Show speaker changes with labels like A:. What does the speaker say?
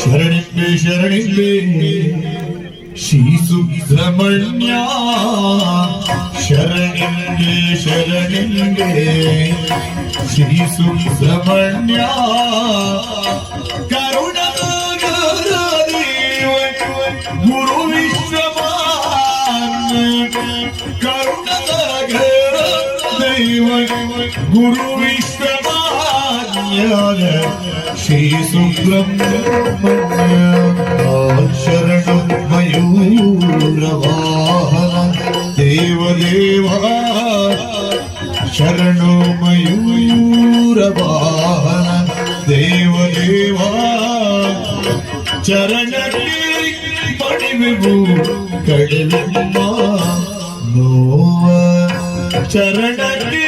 A: शरण्ये शरण्ये श्रीसुब्रह्मण्या शरण्ये शरण्ये श्रीसुब्रह्मण्या करुणा गुरु विश्व करुण சிவன் குரு விஷ்ணவாஜ்ஞான ஸ்ரீ சுப்பிரமணியம் சரணம் மயூரவாகனம் தேவதேவா சரணோ மயூரவாகனம் தேவதேவா சரணத்தில் பணிவு கடலம்மா நோவ சரணத்தில்